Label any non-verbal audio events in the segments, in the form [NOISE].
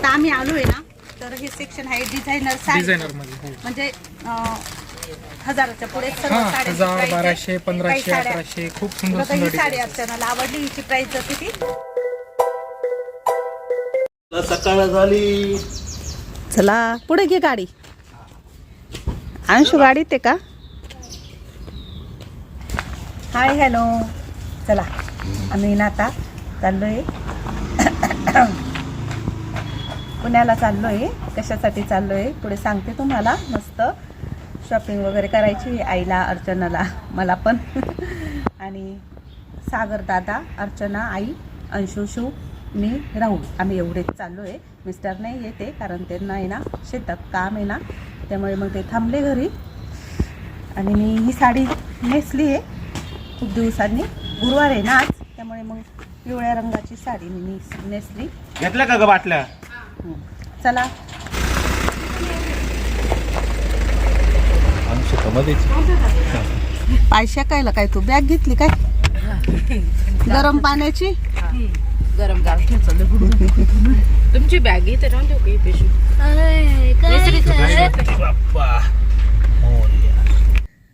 आता आम्ही आलो आहे ना तर हे सेक्शन आहे डिझायनर साडी. डिझायनरमध्ये हो. म्हणजे अं, हजाराच्या पुढे सर्व हा हजार. बाराशे पंधराशे अकराशे खूप सुंदर बघा सुंदर साडी डिझाईन अर्चनाला आवडली हिची प्राइस जाते ती. सकाळ झाली. चला पुढे घे गाडी. अंशू गाडीत आहे का? हाय हॅलो चला आम्ही ना आता चाललोय. पुण्याला चाललोय. कशासाठी चाललोय पुढे सांगते तुम्हाला. मस्त शॉपिंग वगैरे करायची आईला अर्चनाला. मला पण. [LAUGHS] आणि सागर दादा अर्चना आई अंशुशू मी राहुल. आम्ही एवढेच चाललो आहे मिस्टर नाही येते कारण त्यांना आहे ना शेतात काम आहे ना. त्यामुळे मग ते थांबले घरी. आणि मी ही साडी नेसली आहे. खूप दिवसांनी. गुरुवार आहे ना आज. त्यामुळे मग पिवळ्या रंगाची साडी मी नेसली. घेतल्या का ग बाटल्या? चला. पायशा कायला काय तू? बॅग घेतली काय? गरम पाण्याची? गरम गाव तुमची बॅग इथे राहून देऊ का ही पिशवी?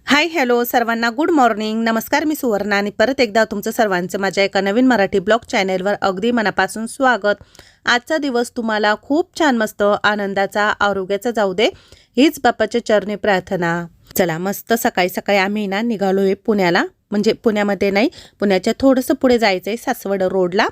हाय हॅलो सर्वांना गुड मॉर्निंग नमस्कार मी सुवर्णा आणि परत एकदा तुमचं सर्वांचं माझ्या एका नवीन मराठी ब्लॉग चॅनेलवर अगदी मनापासून स्वागत. आजचा दिवस तुम्हाला खूप छान मस्त आनंदाचा आरोग्याचा जाऊ दे हीच बाप्पाच्या चरणी प्रार्थना. चला मस्त सकाळी सकाळी आम्ही ना आहे पुण्याला. म्हणजे पुण्यामध्ये नाही पुण्याच्या थोडंसं पुढे जायचं आहे सासवड रोडला.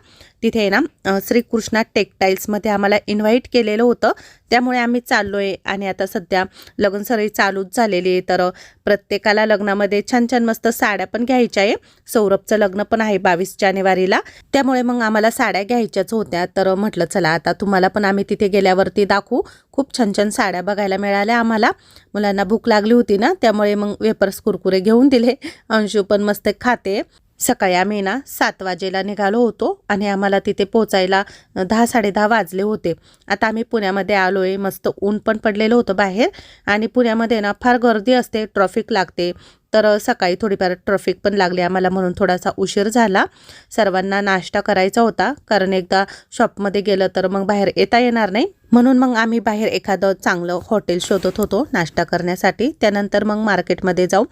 तिथे ना श्रीकृष्णा टेक्सटाईल्समध्ये आम्हाला इन्व्हाइट केलेलं होतं. त्यामुळे आम्ही चाललो आहे आणि आता सध्या लग्नसराई चालूच झालेली आहे. तर प्रत्येकाला लग्नामध्ये छान छान मस्त साड्या पण घ्यायच्या आहे. सौरभचं लग्न पण आहे बावीस जानेवारीला. त्यामुळे मग आम्हाला साड्या घ्यायच्याच होत्या. तर म्हटलं चला आता तुम्हाला पण आम्ही तिथे गेल्यावरती दाखवू. खूप छान छान साड्या बघायला मिळाल्या आम्हाला. मुलांना भूक लागली होती ना त्यामुळे मग वेपर्स कुरकुरे घेऊन दिले. अंशू पण मस्त खाते. सकाळी आम्ही ना सात वाजेला निघालो होतो आणि आम्हाला तिथे पोचायला दहा साडेदहा वाजले होते. आता आम्ही पुण्यामध्ये आलो आहे मस्त ऊन पण पडलेलं होतं बाहेर आणि पुण्यामध्ये ना फार गर्दी असते ट्रॉफिक लागते. तर सकाळी थोडीफार ट्रॉफिक पण लागली. आम्हाला म्हणून थोडासा उशीर झाला. सर्वांना नाश्ता करायचा होता. कारण एकदा शॉपमध्ये गेलं तर मग बाहेर येता येणार नाही. म्हणून मग आम्ही बाहेर एखादं चांगलं हॉटेल शोधत होतो नाश्ता करण्यासाठी. त्यानंतर मग मार्केटमध्ये जाऊ.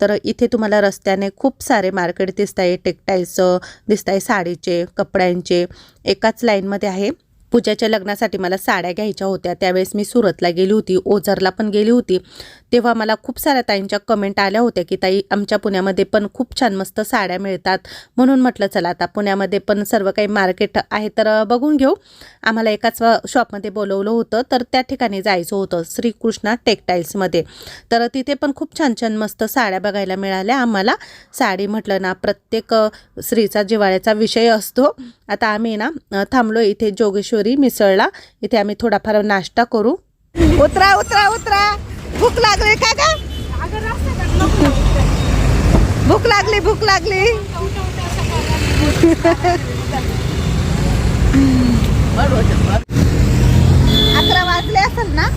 तर इथे तुम्हाला रस्त्याने खूप सारे मार्केट दिसत आहे टेक्टाईलचं दिसत आहे साडीचे कपड्यांचे. एकाच लाईनमध्ये आहे. पूजाच्या लग्नासाठी मला साड्या घ्यायच्या होत्या. त्यावेळेस मी सुरतला गेली होती ओझरला पण गेली होती. तेव्हा मला खूप साऱ्या ताईंच्या कमेंट आल्या होत्या की ताई आमच्या पुण्यामध्ये पण खूप छान मस्त साड्या मिळतात. म्हणून म्हटलं चला आता पुण्यामध्ये पण सर्व काही मार्केट आहे तर बघून घेऊ. आम्हाला एकाच शॉपमध्ये बोलवलं होतं तर त्या ठिकाणी जायचं होतं श्रीकृष्णा टेक्टाईल्समध्ये तर तिथे पण खूप छान छान मस्त साड्या बघायला मिळाल्या आम्हाला. साडी म्हटलं ना प्रत्येक स्त्रीचा जिवाळ्याचा विषय असतो. आता आम्ही ना थांबलो इथे जोगेश्वर मिसळला. इथे आम्ही थोडाफार नाश्ता करू. उतरा उतरा उतरा. भूक लागली का ग? भूक लागली भूक लागली. अकरा वाजले असेल ना?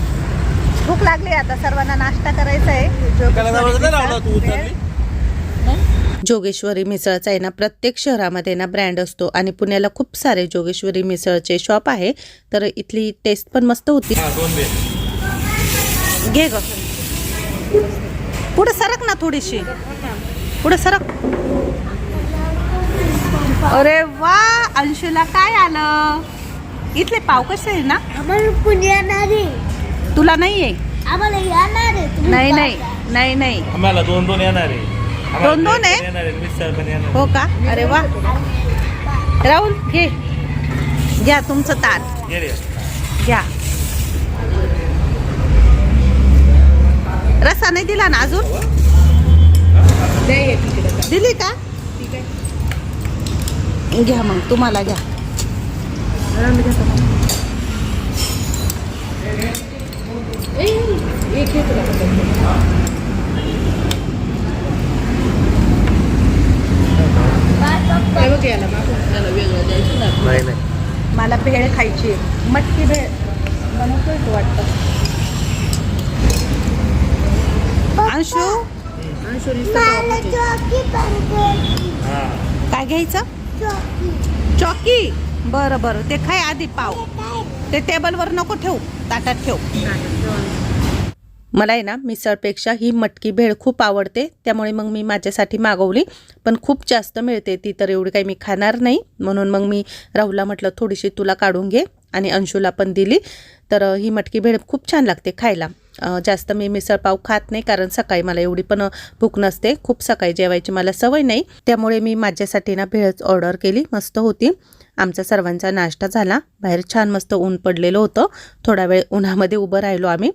भूक लागली आता. सर्वांना नाश्ता करायचा आहे. जोगेश्वरी मिसळ. जोगेश्वरी मिसळचा आहे ना प्रत्येक शहरामध्ये ना ब्रँड असतो आणि पुण्याला खूप सारे जोगेश्वरी मिसळचे शॉप आहे. तर इथली टेस्ट पण मस्त होती. घे ग. पुढे सरक ना थोडीशी. पुढे सरक. अरे वा अंशुला काय आलं? इथले पाव कसे आहे ना? तुला नाही आहे नाही नाही. नाही नाही. आम्हाला दोन दोन येणार आहे. दोन दोन आहे? हो का? अरे वा. राहुल घे. घ्या तुमचं ताट. घ्या. रसा नाही दिला ना अजून? दिली का? घ्या मग तुम्हाला घ्या नाही नाही मला भेळ खायची आहे. मटकी भेळ बनवतोय तू वाटतं अंशू मला चॉकी पाहिजे हा काय घ्यायचं? चॉकी. चॉकी? बरं बरं. ते खाय आधी पाव. ते टेबलवर नको ठेवू. ताटात ठेव. मला आहे ना मिसळपेक्षा ही मटकी भेळ खूप आवडते. त्यामुळे मग मी माझ्यासाठी मागवली. पण खूप जास्त मिळते ती तर एवढी काही मी खाणार नाही. म्हणून मग मी राहुलला म्हटलं थोडीशी तुला काढून घे. आणि अंशूला पण दिली. तर ही मटकी भेळ खूप छान लागते खायला. जास्त मी मिसळपाव खात नाही कारण सकाळी मला एवढी पण भूक नसते. खूप सकाळी जेवायची मला सवय नाही. त्यामुळे मी माझ्यासाठी ना भेळच ऑर्डर केली. मस्त होती. आमचा सर्वांचा नाश्ता झाला. बाहेर छान मस्त ऊन पडलेलं होतं. थोडा वेळ उन्हामध्ये उभं राहिलो आम्ही.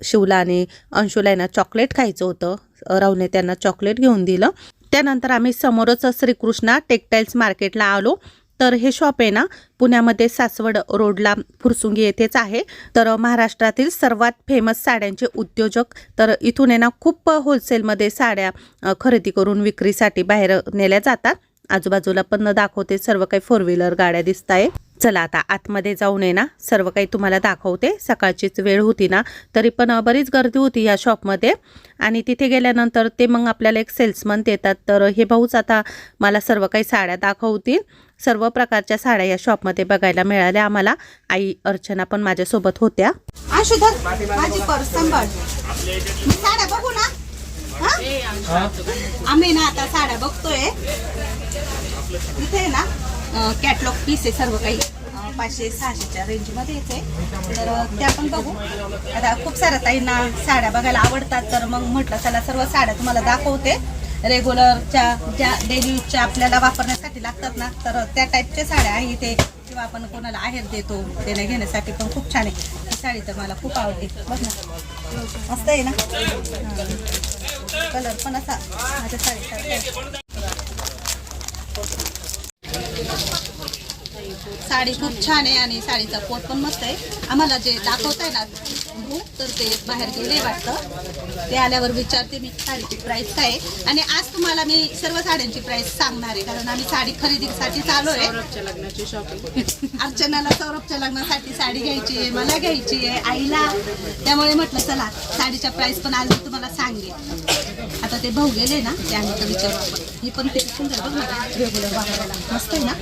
शिवला आणि अंशूला आहे ना चॉकलेट खायचं होतं. राहुलने त्यांना चॉकलेट घेऊन दिलं. त्यानंतर आम्ही समोरच श्रीकृष्णा टेक्सटाईल्स मार्केटला आलो. तर हे शॉप आहे ना पुण्यामध्ये सासवड रोडला फुरसुंगी येथेच आहे. तर महाराष्ट्रातील सर्वात फेमस साड्यांचे उद्योजक तर इथून आहे ना खूप होलसेलमध्ये साड्या खरेदी करून विक्रीसाठी बाहेर नेल्या जातात. आजूबाजूला पण दाखवते सर्व काही फोर व्हीलर गाड्या दिसत आहे. चला आता आतमध्ये जाऊन ये ना सर्व काही तुम्हाला दाखवते. सकाळचीच वेळ होती ना तरी पण बरीच गर्दी होती या शॉपमध्ये आणि तिथे गेल्यानंतर ते मग आपल्याला एक सेल्समन देतात. तर हे भाऊच आता मला सर्व काही साड्या दाखवतील. सर्व प्रकारच्या साड्या या शॉपमध्ये बघायला मिळाल्या. आम्हाला आई अर्चना पण माझ्यासोबत होत्या. साड्या बघू ना? आम्ही ना आता साड्या बघतोय. इथे आहे ना कॅटलॉग पीस आहे सर्व काही. पाचशे सहाशेच्या रेंजमध्ये येते. तर त्या पण बघू. आता खूप साऱ्या ताईंना साड्या बघायला आवडतात. तर मग म्हटलं चला सर्व साड्या तुम्हाला दाखवते. रेग्युलरच्या ज्या डेली यूजच्या आपल्याला वापरण्यासाठी लागतात ना तर त्या टाईपच्या साड्या आहे इथे. किंवा आपण कोणाला आहेर देतो त्याने घेण्यासाठी पण खूप छान आहे. ही साडी तर मला खूप आवडते. बघ ना. मस्त आहे ना? कलर पण असा. माझ्या साडीसारखा आहे. साडी खूप छान आहे आणि साडीचा कोट पण मस्त आहे. आम्हाला जे दाखवत आहे ना भाऊ, तर ते बाहेर गेले वाटतं. ते आल्यावर विचारते मी साडीची प्राइस काय आहे? आणि आज तुम्हाला मी सर्व साड्यांची प्राइस सांगणार आहे कारण आम्ही साडी खरेदीसाठी चालू आहे. लग्नाची शॉपिंग [LAUGHS] अर्चनाला सौरभच्या लग्नासाठी साडी घ्यायची आहे मला घ्यायची आहे आईला. त्यामुळे म्हटलं चला साडीच्या प्राइस पण आज मी तुम्हाला सांगेन. आता ते भाऊ गेले ना ते आम्ही तर विचारू आपण. ही पण ते सुंदर बघ ना रेग्युलर वापरायला मस्त आहे ना?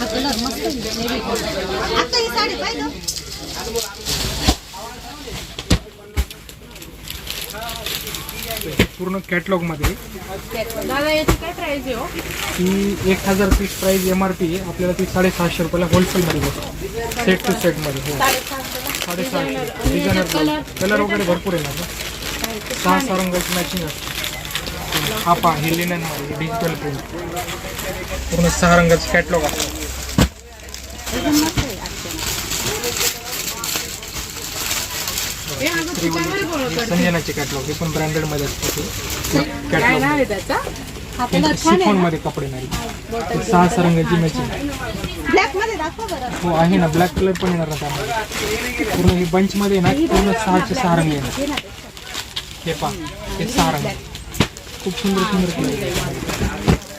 हा कलर मस्त आहे. आता ही साडी पाहिजे पूर्ण कॅटलॉगमध्ये. दादा याची काय प्राइस आहे हो? ती एक हजार piece price M R P आहे. आपल्याला ती साडेसहाशे रुपयाला होलसेलमध्ये बसते सेट टू सेटमध्ये हो. साडेसहाशे डिझायनर कलर वगैरे भरपूर येणार ना सहा सहा रंगाची मॅचिंग असते. हा पहा हे लिननमध्ये डिजिटल प्रिंट पूर्ण सहा रंगाचं कॅटलॉग असतं संजनाचे कॅटलॉग हे पण ब्रँडेडमध्ये असतं ते. काय नाव कॅटलॉग आहे आहे मध्ये कपडे नाही. सहा सहा रंगाची मॅचिंग हो आहे ना. ब्लॅक कलर पण येणार ना त्यामध्ये. पूर्ण हे बंच मध्ये ना पूर्ण सहाचे सहा रंग येणार. हे पहा हे सहा रंग. खूप सुंदर सुंदर कलर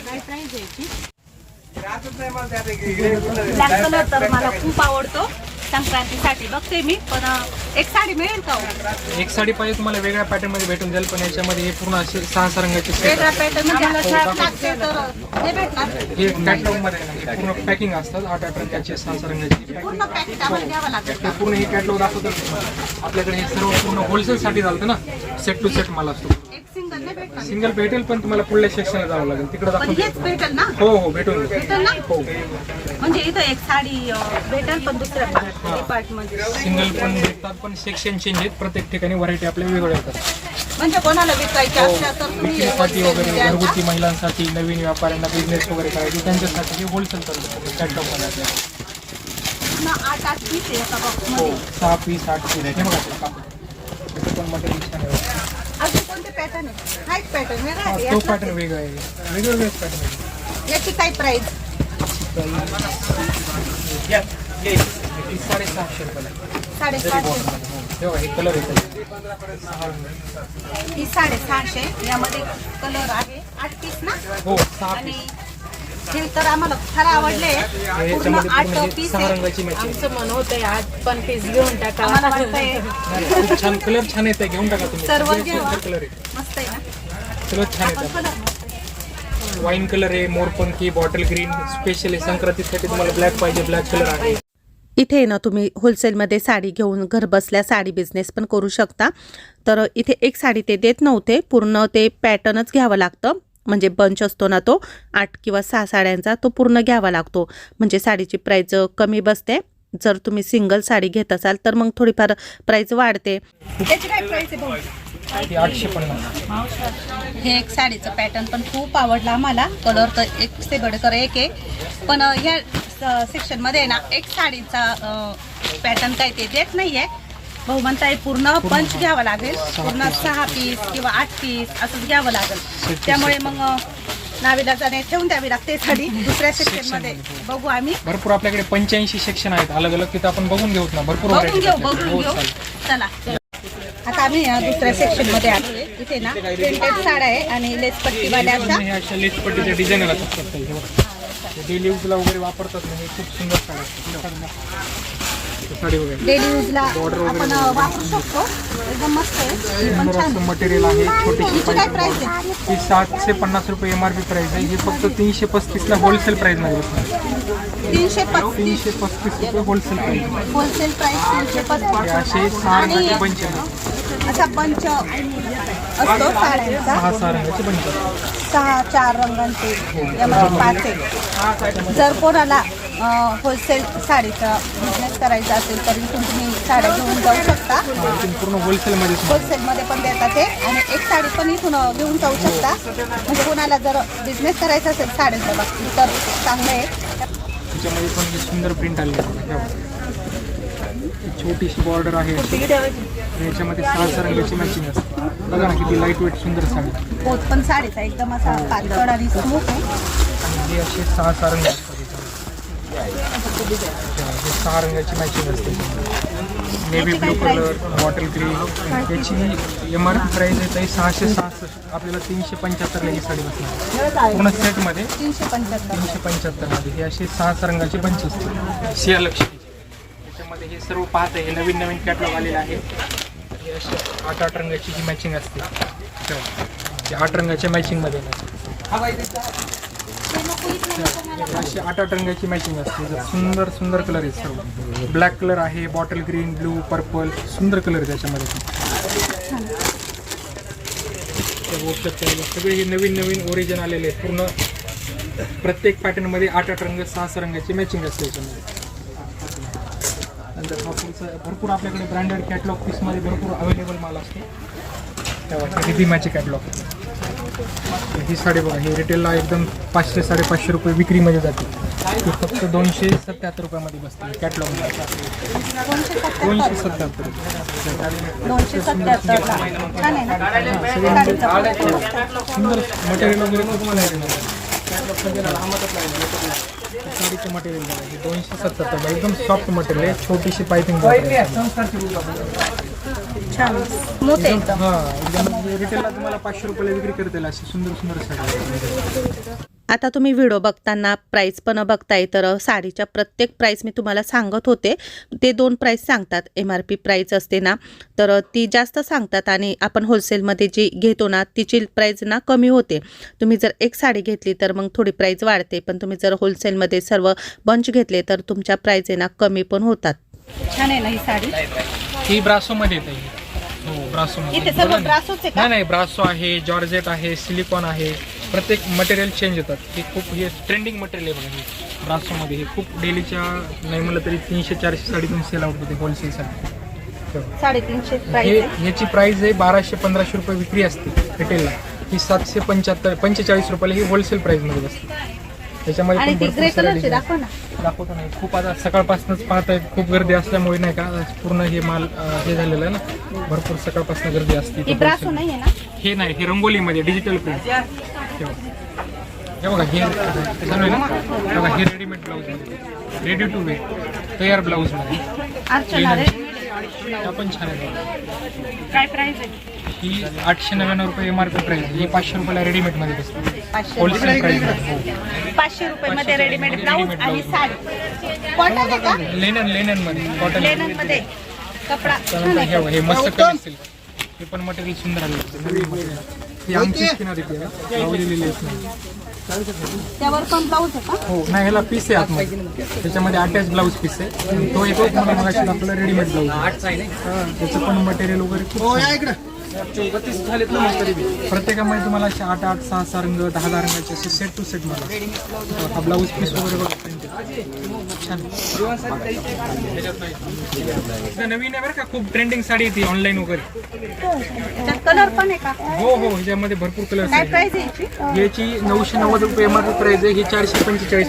काय प्राइस आहे ब्लॅक कलर तर मला खूप आवडतो. संक्रांतीसाठी बघते मी पण एक साडी मिळेल का हो? एक साडी पाहिजे तुम्हाला वेगळ्या पॅटर्नमध्ये भेटून जाईल पण याच्यामध्ये हे पूर्ण असे सहा सहा रंगाचे पॅटर्नमध्ये मला छान लागते तर हे भेटणार. हे कॅटलॉगमध्ये आहे ना, हे पूर्ण पॅकिंग असतात आठ आठ रंगाचे सहा सहा रंगाची पूर्ण पॅकेट आम्हाला घ्यावं लागेल हे पूर्ण हे कॅटलॉग दाखवतात आपल्याकडे हे सर्व पूर्ण होलसेल साठी चालतं ना? सेट टू सेट माल असतो. एक सिंगल नाही भेटणार. सिंगल भेटेल पण तुम्हाला पुढल्या सेक्शनला जावं लागेल. तिकडे पण दाखवतो. हेच भेटेल ना? हो हो भेटून जाईल. भेटेल ना? हो. म्हणजे इथं एक साडी अं, भेटेल पण दुसऱ्या सिंगल पण भेटतात पण सेक्शन चेंज आहेत. प्रत्येक ठिकाणी व्हरायटी आपल्या वेगवेगळ्या येतात. म्हणजे कोणाला विकायच्या असल्या तर तुम्ही विक्रीसाठी wholesale वगैरे? घरगुती महिलांसाठी नवीन व्यापाऱ्यांना बिझनेस वगैरे करायचे त्यांच्यासाठी हे होलसेल चालतं कॅटलॉगमध्ये. पूर्ण आठ आठ पीस आहे एका बॉक्स हो सहा पीस आठ पीस हे बघा ते कापड. त्याचं पण मटेरियल छान आहे. अजून कोणते पॅटर्न आहे हा एक पॅटर्न वेगळा हा, आहे. तो पॅटर्न वेगळा आहे. वेगवेगळे पॅटर्न आहे. याची काय प्राइस साडेसहाशे रुपयाला हे कलर. ही साडेसहाशे. यामध्ये कलर आहे आठ पीस ना? हो सहा आणि पीस तर आम्हाला फार आवडले. पूर्ण याच्यामध्ये आठ पूर्ण पीस सहा आहे. रंगाची आमचं मन होतंय आज पण पीस घेऊन टाका. आम्हाला वाटतंय. खूप छान कलर छान येत आहे घेऊन टाका तुम्ही. सर्व सगळे घ्यावा. सुंदर कलर आहे. मस्त आहे ना? सगळं छान येतं कलर आहे. वाईन कलर आहे मोरपंखी बॉटल ग्रीन स्पेशली संक्रांतीसाठी तुम्हाला ब्लॅक पाहिजे ब्लॅक कलर आहे. इथे ना तुम्ही होलसेलमध्ये साडी घेऊन घरबसल्या साडी बिझनेस पण करू शकता. तर इथे एक साडी ते देत नव्हते. पूर्ण ते पॅटर्नच घ्यावं लागतं. म्हणजे बंच असतो ना तो आठ किंवा सहा साड्यांचा तो पूर्ण घ्यावा लागतो. म्हणजे साडीची प्राईज कमी बसते. जर तुम्ही सिंगल साडी घेत असाल तर मग थोडीफार प्राईज वाढते. ती आठशे पन्नास. हे एक साडीचं पॅटर्न पण खूप आवडला आम्हाला. कलर तर एक से बडकर एक आहे. पण ह्या सेक्शनमध्ये ना एक साडीचा पॅटर्न काय ते देत नाहीये. भाऊ म्हणताय पूर्ण. पंच घ्यावा लागेल. पूर्ण सहा पीस किंवा आठ पीस असंच घ्यावं लागेल. त्यामुळे मग अ, नाविलाजाने ठेवून द्यावी लागते साडी. दुसऱ्या सेक्शनमध्ये बघू आम्ही. भरपूर आपल्याकडे पंच्याऐंशी सेक्शन आहेत. अलग अलग तिथं आपण बघून घेऊत ना. भरपूर बघून घेऊ बघून. घेऊ. हो, चालेल. चला. आता आम्ही अ, दुसऱ्या सेक्शनमध्ये आलोय इथे ना प्रिंटेड साड्या आहे आणि लेस पट्टीवाल्या अशा. अशा लेस पट्टीच्या डिझाईन डेली यूजला वगैरे वापरतात ना हे खूप सुंदर साडी असतात. साडी वगैरे डेली यूजला आपण अ, वापरू शकतो. एकदम मस्त आहे. हे पण सुंदर छान असं मटेरियल आहे छोटीशी हिची काय प्राइस आहे? ही सातशे पन्नास रुपये एम आर पी प्राईस आहे. ही फक्त तीनशे पस्तीसला होलसेल प्राईसमध्ये बसणार तीनशे पस्तीस. तीनशे पस्तीस रुपये होलसेल प्राईस होलसेल प्राइस तीनशे पस्तीस. असे सहा आणि रंगाचे असा बंच असतो साड्यांचा. सहा सहा रंगाचे सहा चार रंगांचे. यामध्ये पाच आहे जर कोणाला होलसेल साडीचा बिझनेस करायचा असेल तर इथून तुम्ही साड्या घेऊन जाऊ शकता. पूर्ण होलसेलमध्ये होलसेलमध्ये पण देतात ते आणि एक साडी पण इथून घेऊन जाऊ शकता. म्हणजे कोणाला जर बिझनेस करायचा असेल साड्यांच्या बाबतीत तर चांगलं आहे. त्याच्यामध्ये पण हे सुंदर प्रिंट आले छोटीशी बॉर्डर आहे. याच्यामध्ये सहा सहा रंगाची मॅचिंग असते. बघा ना किती लाइट वेट सुंदर साडी. पोत पण साडीचा एकदम असा पातळ आणि स्मूथ आहे. हे असे सहा सहा रंग असतात. हे सहा रंगाची मॅचिंग असते navy blue colour bottle green याची एम आर पी प्राईस आहे ताई सहाशे आपल्याला तीनशे पंच्याहत्तरला ही साडी बसणार. पूर्ण सेटमध्ये तीनशे पंच्याहत्तर. तीनशे पंच्याहत्तरमध्ये हे असे सहा रंगाचे बंच असते सिया लक्ष्मी त्याच्यामध्ये हे सर्व पाहत आहे हे नवीन नवीन कॅटलॉग आलेलं आहे. हे असे आठ आठ रंगाची ही मॅचिंग असते. तेव्हा. आठ रंगाच्या मॅचिंगमध्ये अशी आठ आठ रंगाची मॅचिंग असते. सुंदर सुंदर कलर आहेत सर्व. ब्लॅक कलर आहे बॉटल ग्रीन ब्लू पर्पल सुंदर कलर आहे त्याच्यामध्ये. त्या गोष्ट सगळे हे नवीन नवीन ओरिजिन आलेले आहेत. पूर्ण प्रत्येक पॅटर्नमध्ये आठ आठ रंग सहा सहा रंगाची मॅचिंग असते याच्यामध्ये. नंतर हा भरपूर आपल्याकडे ब्रँडेड कॅटलॉग पीसमध्ये भरपूर अवेलेबल माल असतो. तेव्हा रिधिमाचे कॅटलॉग ही साडी बघा ही रिटेलला एकदम पाचशे साडेपाचशे रुपये विक्रीमध्ये जाते. ती फक्त दोनशे सत्याहत्तर रुपयामध्ये बसते. कॅटलॉग दोनशे सत्याहत्तर. रुपये. दोनशे सत्याहत्तरला छान आहे ना? साडीचा सुंदर मटेरियल वगैरे खूप मला साडीचं मटेरियल बघा हे दोनशे सत्याहत्तर एकदम सॉफ्ट मटेरियल आहे. छोटीशी पायपिंग छान. स्मूथ आहे एकदम. हा एकदम रिटेलला तुम्हाला पाचशे रुपयाला विक्री करतील अशी सुंदर सुंदर साडी. आता तुम्ही व्हिडिओ बघताना प्राईस पण बघताय तर साडीच्या प्रत्येक प्राईस मी तुम्हाला सांगत होते. ते दोन प्राईस सांगतात. एम आर पी प्राईस असते ना तर ती जास्त सांगतात आणि आपण होलसेलमध्ये जी घेतो ना तिची प्राईस ना कमी होते. तुम्ही जर एक साडी घेतली तर मग थोडी प्राईस वाढते. पण तुम्ही जर होलसेलमध्ये सर्व बंच घेतले तर तुमच्या प्राईस आहे ना कमी पण होतात. छान आहे ना ही साडी? ही ब्रासोमध्ये येते. ही. ब्रासोमध्ये. इथे सर्व ब्रासोच आहे का? नाही नाही ब्रासो आहे जॉर्जेट आहे सिलिकॉन आहे. प्रत्येक मटेरियल चेंज होतात हे खूप हे ट्रेंडिंग मटेरियल आहे बघा हे. ब्रासोमध्ये हे खूप डेलीच्या नाही म्हणलं तरी तीनशे चारशे साडेतीन सेल आउट होते होलसेलसाठी साडेतीनशे हे प्राईस आहे. ह्याची प्राइस आहे बाराशे पंधराशे रुपये विक्री असते रिटेलला ही सातशे पंच्याहत्तर पंचेचाळीस रुपयाला ही होलसेल प्राईसमध्ये बसते. त्याच्यामध्ये आणि पण ती भरपूर ग्रे साऱ्या कलरची design दाखवा ना. दाखवतो नाही खूप आता सकाळपासूनच पाहत आहेत खूप गर्दी असल्यामुळे नाही का पूर्ण हे माल अं, हे झालेलं आहे ना. भरपूर सकाळपासून गर्दी असते. ही ब्रासो. नाही आहे ना? हे नाही हे रंगोलीमध्ये डिजिटल प्रिंट हे बघा हे आहे ना? बघा हे readymade blouse ready to wear तयार ब्लाऊजमध्ये. अर्चना रे त्या पण छान आहे काय आहे? ही आठशे नव्याण्णव रुपये एम आर पी प्राईस ही पाचशे रुपयाला रेडीमेडमध्ये बसते पाचशे होलसेल प्राईस पाचशे रुपये मध्ये रेडीमेड ब्लाऊज आणि साडी. कॉटन आहे का? लेनन लेननमध्ये. कॉटन लेननमध्ये. कपडा. छान त्यानंतर हे आहे हे मस्त कलर सिल्क हे पण मटेरियल सुंदर आले ही किनार. लावलेली लेस नाही. त्यावर पण ब्लाऊज आहे का हो नाही ह्याला पीस आहे आतमध्ये. त्याच्यामध्ये अटॅच ब्लाऊज पीस आहे. आणि तो येतो तुम्हाला मग आपला रेडीमेड ब्लाऊज त्याचं पण मटेरियल वगैरे खूप छान. प्रत्येकामध्ये तुम्हाला असे आठ आठ सहा सहा रंग दहा दहा रंगाचे असे सेट टू सेट मला हा ब्लाऊज पीस वगैरे बघा. छान. नवीन आहे बरं का खूप ट्रेंडिंग साडी आहे ती ऑनलाईन वगैरे. कलर पण आहे का? हो हो ह्याच्यामध्ये भरपूर आहे. याची? नऊशे नव्वद रुपये एम आर पी प्राइस आहे. ही चारशे पंचेचाळीस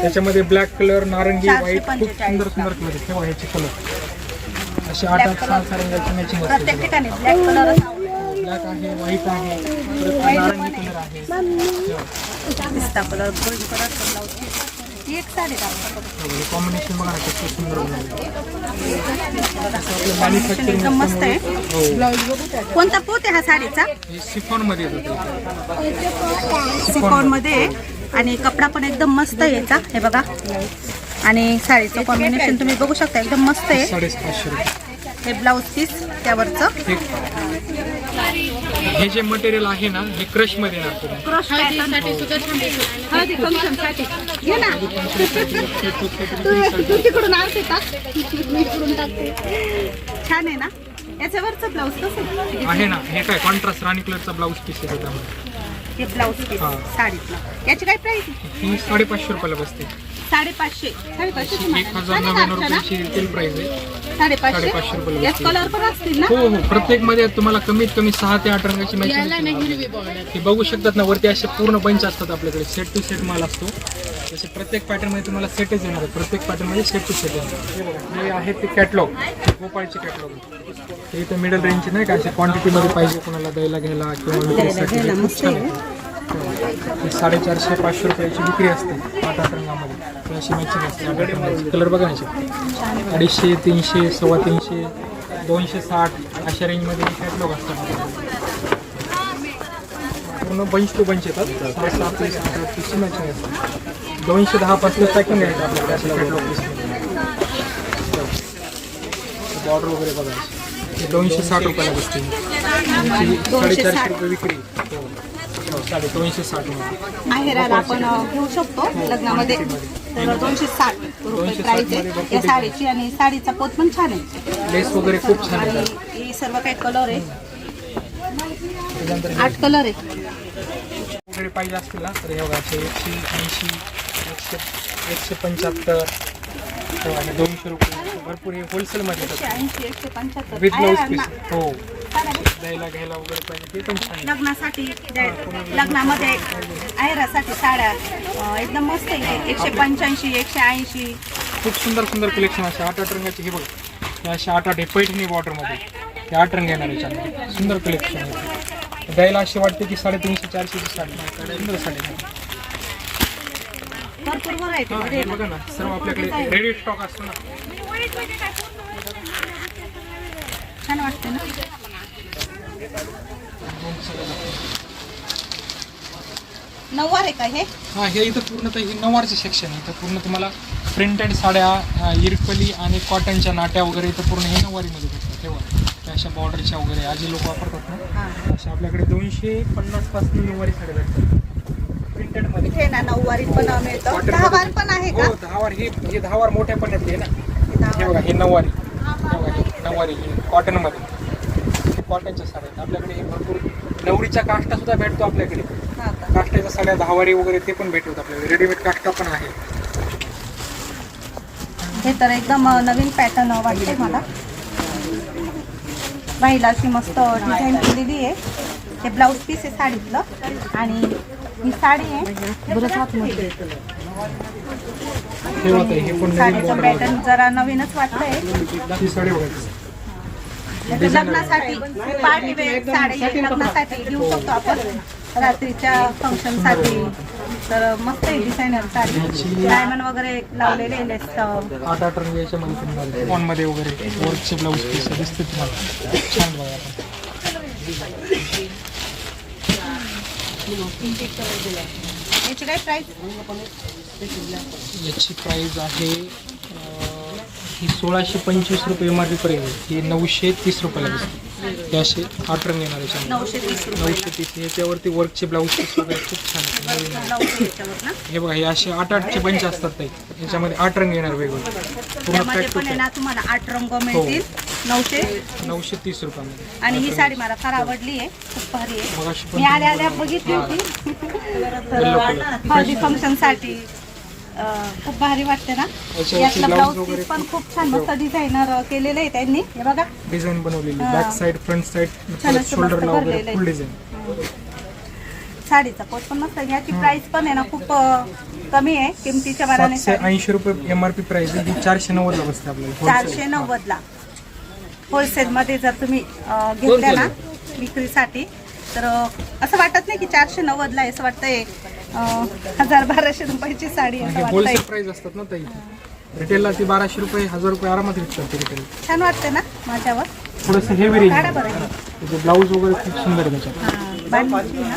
त्याच्यामध्ये ब्लॅक कलर नारंगी व्हाईट खूप सुंदर सुंदर कलर आहेत तेव्हा ह्याचे कलर आठ आठ सहा सहा रंगाची मॅचिंग प्रत्येक ठिकाणी ब्लॅक कलर ब्लॅक आहे. व्हाईट आहे परत नारंगी कलर आहे. पिस्ता कलर गोल्ड कलर ब्लाऊज ही एक साडी दाखवा कॉम्बिनेशन बघा ना सुंदर एकदम मस्त आहे. हो. कोणता पोत आहे हा साडीचा? सिफॉनमध्ये सिकॉनमध्ये आहे. आणि कपडा पण एकदम मस्त आहे याचा. हे बघा. आणि साडीचं कॉम्बिनेशन तुम्ही बघू शकता एकदम मस्त आहे. हे ब्लाऊज पीस त्यावरचं. हे हे जे मटेरियल आहे ना हे क्रशमध्ये. क्रश घे ना. तू तिकडून आणते का? छान आहे ना? याच्यावरचं ब्लाऊज कसं आहे? ना हे काय कॉन्ट्रास्ट राणी कलरचा ब्लाऊज पीस आहे हे ब्लाऊज पीस. साडीतलं याची काय प्राइस ही साडेपाचशे रुपयाला बसते. साडेपाचशे. साडेपाचशे एक हजार नव्याण्णव रुपयाची रिटेल प्राइस आहे. साडेपाचशे. साडेपाचशे रुपयाला यात बसते. कलर पण असतील ना? हो हो. प्रत्येकमध्ये तुम्हाला कमीत कमी सहा ते आठ रंगाची हे बघू शकतात ना वरती असे पूर्ण बंच असतात आपल्याकडे. सेट टू सेट माल असतो. जसे प्रत्येक पॅटर्नमध्ये तुम्हाला सेटच येणार आहे प्रत्येक पॅटर्नमध्ये सेट टू सेट येणार हे बघा, हे आहे ते कॅटलॉग गोपाळचे कॅटलॉग हे इथं मिडल रेंजचे नाही का असे क्वांटिटी मध्ये पाहिजे कोणाला द्यायला घ्यायला किंवा विक्रीसाठी आहे. हे साडेचारशे पाचशे रुपयाची विक्री असते आठ रंगामध्ये. ही अशी मॅचिंग असते. कलर बघा ना याचे. अडीचशे, तीनशे, सव्वा तीनशे, दोनशे साठ अशा रेंजमध्ये कॅटलॉग असतात. पूर्ण बंच टू बंच येतात. सहा सात मॅचिंग असते. दोनशे दहा पासून पॅकिंग आहेत आपल्याकडे अशा कॅटलॉग बॉर्डर वगैरे बघा. दोनशे साठ रुपयाला बसते. साडेचारशे रुपये विक्री. साडे दोनशे साठ माहेराला आपण घेऊ शकतो लग्नामध्ये. तर दोनशे साठ रुपये साठमध्ये आहे. या साडीची आणि साडीचा पोत पण छान आहे. लेस वगैरे खूप छान आणि हे सर्व काही कलर आहे. आठ कलर आहे. वगैरे पाहिजे असतील ना तर हे बघा एकशे ऐंशी एकशे एकशे पंच्याहत्तर हे हे दोनशे रुपये. भरपूर हे होलसेलमध्ये विथ ब्लाऊज पीस? हो. द्यायला घ्यायला वगैरे पाहिजे ते पण छान आहे. लग्नासाठी लग्नामध्ये आहेरासाठी साड्या अ, एकदम मस्त आहे एकशे पंच्याऐंशी एकशे ऐंशी. खूप सुंदर सुंदर कलेक्शन असे आठ आठ रंगाचे हे बघ. हे असे आठ आठ हे पैठणी बॉर्डरमध्ये हे आठ रंग येणार याच्यामध्ये सुंदर कलेक्शन आहे द्यायला असे वाटते की साडेतीनशे चारशेची साडी सुंदर साडी आहे. भरपूर व्हरायटी हा, मध्ये हे बघा ना सर्व आपल्याकडे रेडी स्टॉक असतो ना. छान वाटते ना? नऊवार आहे का हे? हा हे इथं पूर्ण तर हे नऊवारचं सेक्शन आहे. इथं पूर्ण तुम्हाला प्रिंटेड साड्या अ, इरकली आणि कॉटनच्या नाट्या वगैरे इथं पूर्ण हे नऊवारीमध्ये भेटतात. तेव्हा त्या अशा बॉर्डरच्या वगैरे आजी लोक वापरतात ना. हा. अशा आपल्याकडे दोनशे पन्नासपासून नऊवारी साड्या भेटतात. इथे ना नऊवारीत पण मिळतं. Cotton दहा मध्ये- वार पण आहे का? हो दहावार हे हे दहावार मोठ्या पण्यातले ना. दहा हे. बघा हे नऊवारी. नऊवारी. कॉटनमध्ये कॉटनच्या साड्या आहेत. आपल्याकडे भरपूर नवरीच्या काष्टा सुद्धा भेटतो आपल्याकडे. हा? काष्टाच्या साड्या दहावारी वगैरे ते पण भेटतात आपल्याकडे. रेडीमेड काष्टा पण आहे हे तर एकदम नवीन पॅटर्न वाटते मला. अशी मस्त डिझाईन केलेली आहे. हे ब्लाऊज पीस आहे साडीतलं. आणि ही साडी आहे. साडीचं पॅटर्न जरा नवीनच वाटतंयमध्ये. ही साडी बघायची लग्नासाठी पार्टी वेअर साडी लग्नासाठी घेऊ शकतो आपण. रात्रीच्या फंक्शनसाठी तर मस्त आहे डिझायनर साडी. डायमंड वगैरे लावलेले लेस आठ आठ रंग याच्यामध्ये तुम्हाला फॉनमध्ये वगैरे. वर्कचे ब्लाऊज पीस दिसते तुम्हाला. छान बघा. आपण याची काय प्राइस याची प्राईज आहे ही सोळाशे पंचवीस रुपये एम आर पी पर्यंत ही नऊशे तीस रुपयाला हे असे आठ रंग येणार आहे नऊशे तीस रुपये. नऊशे तीस. याच्यावरती वर्कचे ब्लाऊज वगैरे खूप छान हे बघा हे असे आठ आठचे बंच असतात ताई याच्यामध्ये आठ रंग येणार वेगवेगळे. पूर्ण पॅक पण आहे ना तुम्हाला आठ रंग मिळतील. नऊशे? नऊशे तीस रुपयामध्ये. आणि ही साडी मला फार आवडली आहे. खूप भारी आहे. मी आल्या आल्या बघितली होती. हळदी फंक्शनसाठी. खूप भारी वाटते ना? याच्यावरती यातलं blouse ब्लाऊज वगैरे पीस पण खूप छान मस्त डिझायनर केलेलं आहे त्यांनी. हे बघा. डिझाईन बनवलेली. हा. बॅक साईड फ्रंट शोल्डरला मस्त वगैरे आहे. फुल डिझाईन साडीचा पोत पण मस्त आहे. याची प्राइस पण आहे ना खूप अं, कमी आहे. किमतीच्या मानाने सातशे साडी. ऐंशी रुपये एम आर पी प्राइस आहे. ही चारशे नव्वदला बसते आपल्याला चारशे नव्वद ला होलसेल मध्ये जर तुम्ही अं, घेतल्या ना विक्रीसाठी तर असं वाटत नाही की चारशे नव्वद ला आहे असं वाटतंय हजार बाराशे रुपयाची साडी असं वाटतंय. होलसेल प्राइस असतात ना ताई. रिटेलला ती बाराशे रुपये हजार रुपये आरामात विकतात ते रिटेल छान वाटते ना माझ्यावर. थोडंसं हेवी रेंज काढा बरं. हे. त्याचे ब्लाऊज वगैरे खूप सुंदर आहे त्याच्यात. हा, बांधणीची ना.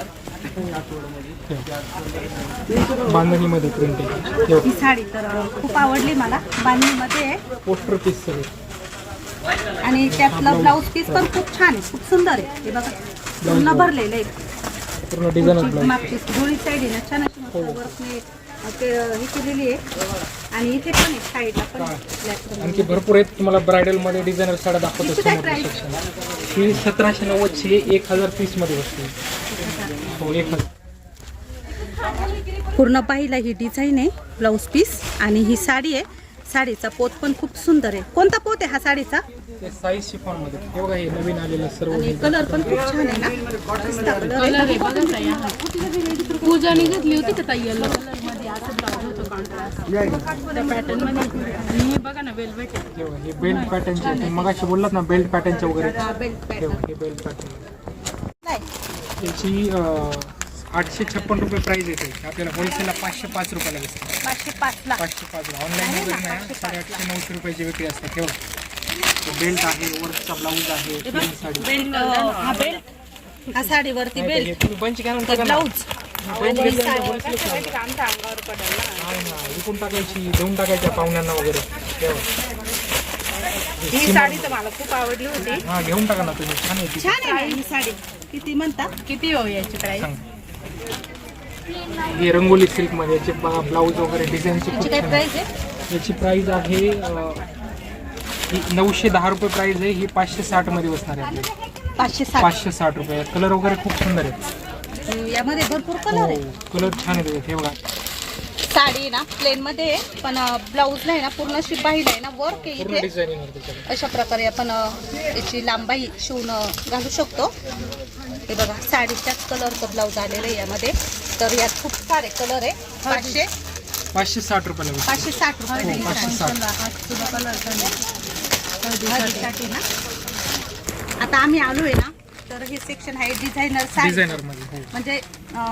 बांधणीमध्ये प्रिंट आहे. ही. साडी तर खूप आवडली मला. बांधणीमध्ये आहे. पोस्टर पीस सगळे. आणि त्यातलं ब्लाऊज पीस पण खूप छान आहे खूप सुंदर आहे. हे बघा. पूर्ण भरलेलं आहे. पूर्ण ब्लाऊज मागची जुळी साईड आहे ना छान अशी मस्त वर्कने अं, ते हे केलेली आहे. आणि इथे पण आहे साईडला पण black आणखी भरपूर आहेत तुम्हाला ब्रायडलमध्ये डिझायनर साड्या दाखवतो. ही सतराशे नव्वदची एक हजार तीसमध्ये बसते हो एक हजार. पूर्ण पाहिला ही डिझाईन आहे ब्लाऊज पीस आणि ही साडी आहे साडीचा पोत पण खूप सुंदर आहे. कोणता पोत आहे हा साडीचा? ते साईज शिफॉनमध्ये हे बघा हे नवीन आलेलं सर्व आणि कलर पण खूप छान आहे ना? मस्त कलर आहे. कलर आहे बघा ताई हा. पूजाने घेतली होती का ताई येलो कलरमध्ये असं ब्लाउज होतं कॉन्ट्रास्ट त्या पॅटर्नमध्ये. आणि हे बघा ना वेलवेट आहे. हे बघा, हे बेल्ट पॅटर्नचे तुम्ही मगाशी बोललात ना बेल्ट पॅटर्नचे वगैरे. हा, हे. बघा, हे बेल्ट पॅटर्न नाही. याची अं, आठशे छप्पन रुपये प्राइस येते. आपल्याला होलसेलला पाचशे पाच रुपयाला बसते पाचशे पाच ला. पाचशे पाच ऑनलाईन वगैरे नाही. साडेआठशे नऊशे रुपयाची विक्री असते. तेवढं बेल्ट आहे वर्कचा ब्लाऊज आहे साडी. बेल्ट हा बेल्ट हा साडीवरती बेल्ट बंच. ब्लाऊज विकून टाकायची देऊन टाकायच्या पाहुण्यांना वगैरे. ही साडी तर मला खूप आवडली होती. हा घेऊन टाका ना तुम्ही. छान आहे छान ही साडी. किती म्हणता? किती हो याची प्राइस ही रंगोली सिल्कमध्ये याचे ब्लाऊज वगैरे डिझाईनचे याची खूप छान प्राइस आहे आहे. याची प्राइस आहे अं, ही नऊशे दहा रुपये प्राइस आहे ही पाचशे साठमध्ये बसणार आहे आपल्याला. पाचशे साठ. पाचशे साठ रुपये. कलर वगैरे खूप सुंदर आहे यामध्ये भरपूर कलर आहे. कलर छान आहे त्याच्यात. हे बघा. साडी ना प्लेन मध्ये आहे पण ब्लाऊज नाही ना पूर्ण अशी बाही आहे ना वर्क आहे पूर्ण इथे. अशा प्रकारे आपण अ, याची लांबाई शिवून अ, घालू शकतो. हे बघा साडीच्याच कलरचं ब्लाऊज आलेलं आहे यामध्ये. तर यात खूप सारे कलर आहे. पाचशे. पाचशे साठ रुपयाला बसते पाचशे साठ रुपये हो, पाचशे साठ. हळदीसाठी ना. आता आम्ही आलो आहे ना तर हे सेक्शन आहे डिझायनर साडी. डिझायनरमध्ये हो. म्हणजे अ,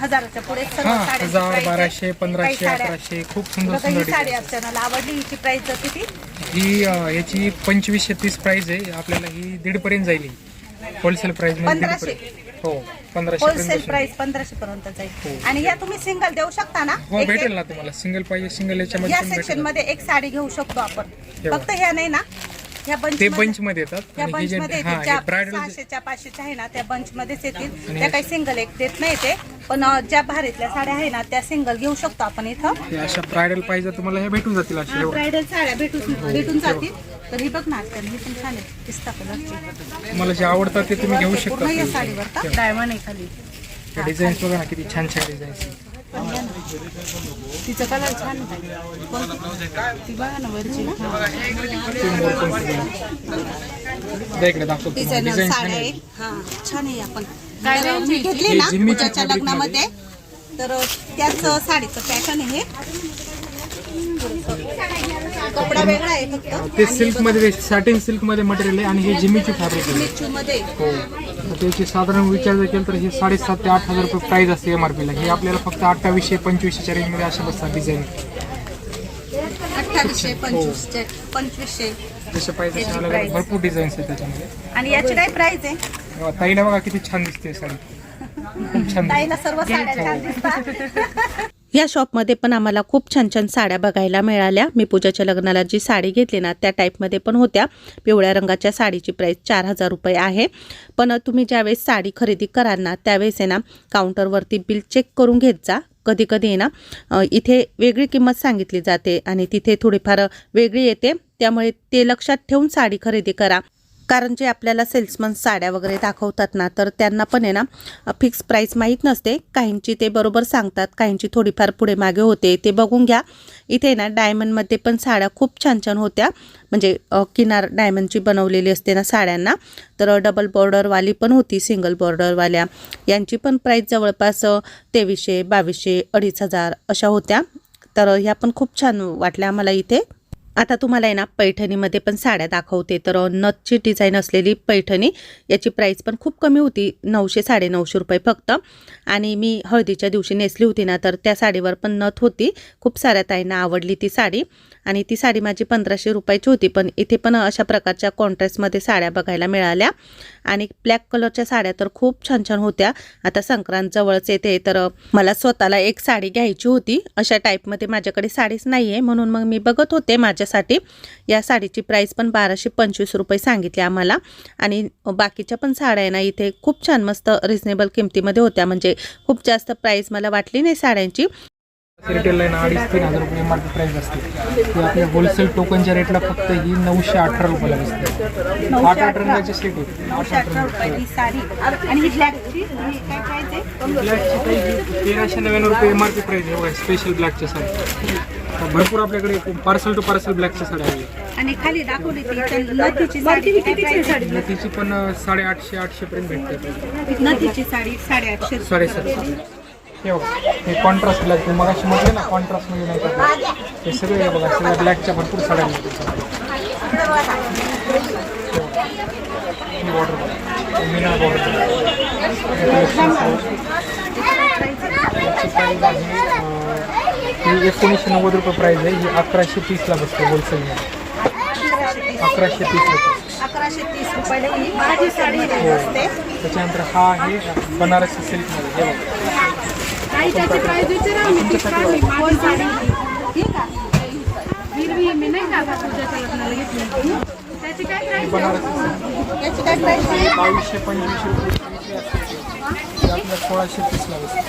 हजाराच्या पुढे सर्व हा हजार. बाराशे पंधराशे अकराशे खूप सुंदर बघा सुंदर साडी डिझाईन आपल्याला आवडली. हिची प्राइस किती? ही अं, याची पंचवीसशे तीस प्राइस आहे. आपल्याला ही दीड पर्यंत जाईल होलसेल प्राइसमध्ये पंधराशे. हो पंधराशे होलसेल प्राइस पंधराशे पर्यंत जाईल आणि या तुम्ही सिंगल देऊ शकता ना? हो एक- भेटेल ना तुम्हाला. सिंगल पाहिजे सिंगल याच्यामध्ये या पण सेक्शन भेटेल मध्ये एक साडी घेऊ शकतो आपण. हे. फक्त ह्या नाही ना? ह्या बंच ते बंच मध्ये येतात त्या आणि हे बंच जे मध्ये हा हे ब्रायडल सहाशेच्या पाचशेच्या आहे ना त्या बंच मध्येच येतील. आणि त्या हे- काही सिंगल एक देत नाही ते. पण अं, ज्या भारीतल्या साड्या आहे ना त्या सिंगल घेऊ शकतो आपण इथं. हे अशा ब्रायडल पाहिजे तुम्हाला हे भेटून जातील एवढं. ब्रायडल साड्या भेटून भेटून जातील. तर ही बघ ना आजकाल ही पण छान आहे. पिस्ता कलरची तुम्हाला जे आवडतात ते तुम्ही घेऊ शकता पूर्ण या साडीवर का डायमंड आहे खाली. डिझाईन्स बघा ना किती छान छान डिझाईन्स तिचं कलर छान आहे. ती बघा ना वरची. ना इकडे दाखवतो डिझायनर डिझाईन छान साड्या आहे हा छान आहे आपण. काय मी? घेतली ना लग्नामध्ये. तर त्याच साडीचं पॅटर्न आहे कपडा वेगळा आहे फक्त. ते सिल्कमध्ये सॅटिन सिल्कमध्ये मटेरियल आहे आणि हे जिमीची फॅब्रिक आहे. मिचू मध्ये हो. तर त्याची साधारण विचार जर केला तर हे साडेसात ते आठ हजार रुपये प्राइस असते एम आर पीला हे आपल्याला फक्त अठ्ठावीसशे पंचवीसशेच्या रेंजमध्ये अशा बसतात डिझाईन अठ्ठावीसशे पंचवीसशे पंचवीसशे. जसे पाहिजे तसे अलग. भरपूर डिझाईन्स आहेत त्याच्यामध्ये. आणि याची काय प्राइस आहे? ताईला बघा किती छान दिसते साडी. खूप छान ताईला. सर्व साड्या छान दिसतात. या शॉपमध्ये पण आम्हाला खूप छान छान साड्या बघायला मिळाल्या. मी पूजाच्या लग्नाला जी साडी घेतली ना त्या टाईपमध्ये पण होत्या. पिवळ्या रंगाच्या साडीची प्राईस चार हजार रुपये आहे. पण तुम्ही ज्यावेळेस साडी खरेदी कराल ना त्यावेळेस आहे ना काउंटरवरती बिल चेक करून घेत जा. कधी कधी ना इथे वेगळी किंमत सांगितली जाते आणि तिथे थोडीफार वेगळी येते. त्यामुळे ते लक्षात ठेवून साडी खरेदी करा. कारण जे आपल्याला सेल्समन साड्या वगैरे दाखवतात ना तर त्यांना पण आहे ना फिक्स प्राईस माहीत नसते. काहींची ते बरोबर सांगतात काहींची थोडीफार पुढे मागे होते. ते बघून घ्या. इथे ना डायमंडमध्ये पण साड्या खूप छान छान होत्या. म्हणजे किनार डायमंडची बनवलेली असते ना साड्यांना. तर डबल बॉर्डरवाली पण होती सिंगल बॉर्डरवाल्या यांची पण प्राईस जवळपास तेवीसशे बावीसशे अडीच हजार अशा होत्या. तर ह्या पण खूप छान वाटल्या आम्हाला इथे. आता तुम्हाला आहे ना पैठणीमध्ये पण साड्या दाखवते. तर नथची डिझाईन असलेली पैठणी याची प्राईस पण खूप कमी होती नऊशे साडेनऊशे रुपये फक्त. आणि मी हळदीच्या दिवशी नेसली होती ना तर त्या साडीवर पण नथ होती. खूप साऱ्या ताईंना आवडली ती साडी. आणि ती साडी माझी पंधराशे रुपयाची होती. पण इथे पण अशा प्रकारच्या कॉन्ट्रास्टमध्ये साड्या बघायला मिळाल्या. आणि ब्लॅक कलरच्या साड्या तर खूप छान छान होत्या. आता संक्रांत जवळच येते तर मला स्वतःला एक साडी घ्यायची होती. अशा टाईपमध्ये माझ्याकडे साडीच नाही आहे म्हणून मग मी बघत होते माझ्यासाठी. या साडीची प्राईस पण बाराशे पंचवीस रुपये सांगितली आम्हाला. आणि बाकीच्या पण साड्या आहे ना इथे खूप छान मस्त रिझनेबल किमतीमध्ये होत्या. म्हणजे खूप जास्त प्राईस मला वाटली नाही साड्यांची. रिटेलला ना अडीच तीन हजार रुपये एम आर पी प्राईस असते ती आपल्या होलसेल टोकनच्या रेटला फक्त ही नऊशे अठरा रुपयाला बसते आठ आठ रंगाची सेट आहे. आठ आठ रंगाची ब्लॅकची काही तेराशे नव्याण्णव रुपये एम आर पी प्राईस आहे. बघा स्पेशल ब्लॅकच्या साड्या तर भरपूर आपल्याकडे पार्सल टू पार्सल ब्लॅकच्या साड्या आहेत आणि खाली दाखवली नथीची साडी. पण साडेआठशे आठशे पर्यंत भेटते. नथीची साडी साडेआठशे. साडेसातशे. हे बघा हे कॉन्ट्रास्ट ब्लॅक मग अशी म्हटलं ना कॉन्ट्रास्टमध्ये नाही का हे सगळे हे बघा सगळ्या ब्लॅकच्या भरपूर साड्या मिळतात ही बॉर्डर बघा. मीना बॉर्डर ही एकोणीसशे नव्वद रुपये प्राईस आहे. ही अकराशे तीसला बसते होलसेलमध्ये अकराशे तीस रुपये. अकराशे तीस रुपयाला ही माझी साडी असते त्याच्यानंतर हा आहे बनारसी सिल्कमध्ये हे बघा. त्याची प्राईस विचारा मी ती काढली माझी साडी ही का हिरवी मी नाही का आता पूजाच्या लग्नाला घेतली. त्याची काय प्राईस बनारसी याची काय प्राईस आहे? बावीसशे पंचवीसशे रुपये ते आपल्या सोळाशे तीसला बसते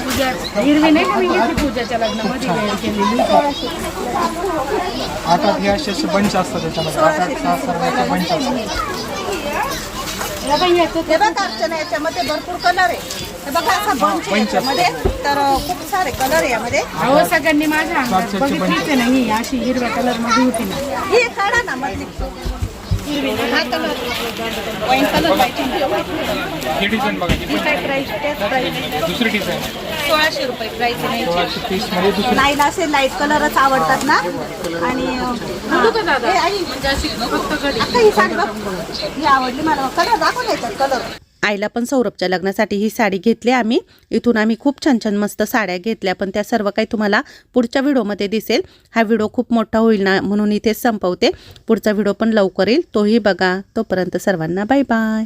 पूजा हिरवी नाही का मी घेतली पूजाच्या लग्नामध्ये? वेळ केलेली. आठ आठ हे असे असे बंच असतात त्याच्यामध्ये. आठ आठ सहा सहा बंच असतात. हे बघा अर्चना याच्यामध्ये भरपूर कलर आहे. हे बघा असा बंच आहे याच्यामध्ये. तर खूप सारे कलर यामध्ये. अहो सगळ्यांनी माझ्या अंगात. बघितलीच आहे ना ही अशी हिरव्या कलरमध्ये होती ना. ही काढा ना मधली. हा कलर वाईन कलर पाहिजे ही डिझाईन बघा ही ही काय प्राईस त्याच प्राईस पण दुसरी डिझाईन सोळाशे रुपये प्राईस आहे सोळाशे तीसमध्ये दुसरी. लाइट असे लाइट कलरच आवडतात ना. आणि का दादा? हे म्हणजे अशी फक्त कधी. आता ही साडी बघ. ही आवडली मला. कलर दाखव नाही कलर आईला पण सौरभच्या लग्नासाठी ही साडी घेतली आम्ही. इथून आम्ही खूप छान छान मस्त साड्या घेतल्या पण त्या सर्व काही तुम्हाला पुढच्या व्हिडिओमध्ये दिसेल. हा व्हिडिओ खूप मोठा होईल ना म्हणून इथेच संपवते. पुढचा व्हिडिओ पण लवकर येईल. तोही बघा. तोपर्यंत सर्वांना बाय बाय